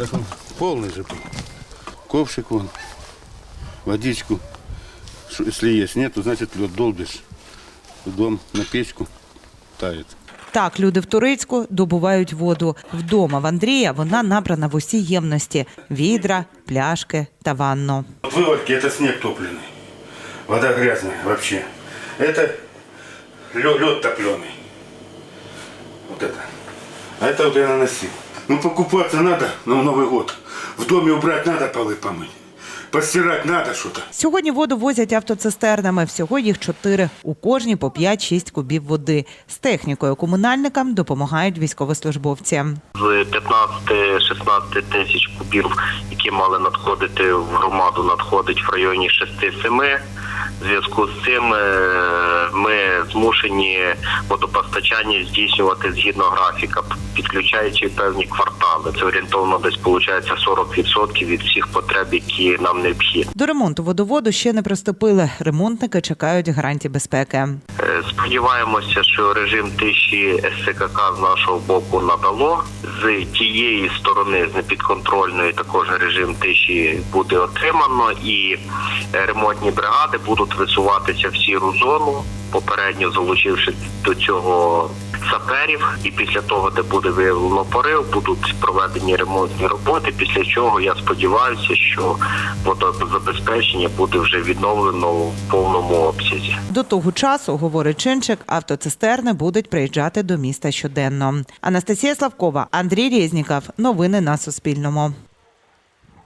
Так он полный же был. Ковшик вон, водичку. Ш- Если есть, нету, значит лед долбишь. В дом на печку тает. Так, люди в Турицьку добувають воду. Вдома в Андрія вона набрана в усі ємності: відра, пляшки та ванну. Вот выводки это снег топленый. Вода грязная вообще. Это лед, топленый. Вот это. А это вот я наносил. Ну покупаться надо на Новый год. В доме убрать надо, полы помыть. Постирать надо что-то. Сьогодні воду возять автоцистернами. Всього їх чотири. У кожній по 5-6 кубів води. З технікою комунальникам допомагають військовослужбовці. з 15-16 тисяч кубів, які мали надходити в громаду, надходить в районі 6-7. В зв'язку з цим е, ми змушені водопостачання здійснювати згідно графіка, підключаючи певні квартали. Це орієнтовно десь виходить 40% від всіх потреб, які нам необхідні. До ремонту водоводу ще не приступили. Ремонтники чекають гарантій безпеки. Сподіваємося, що режим тиші СКК з нашого боку надало. З тієї сторони, з непідконтрольної, також режим тиші буде отримано, і ремонтні бригади будуть висуватися в сіру зону, попередньо залучивши до цього саперів. І після того, де буде виявлено порив, будуть проведені ремонтні роботи. Після чого я сподіваюся, що водозабезпечення буде вже відновлено в повному обсязі. До того часу, говорить Чинчик, автоцистерни будуть приїжджати до міста щоденно. Анастасія Славкова, Андрій Резніков. Новини на Суспільному.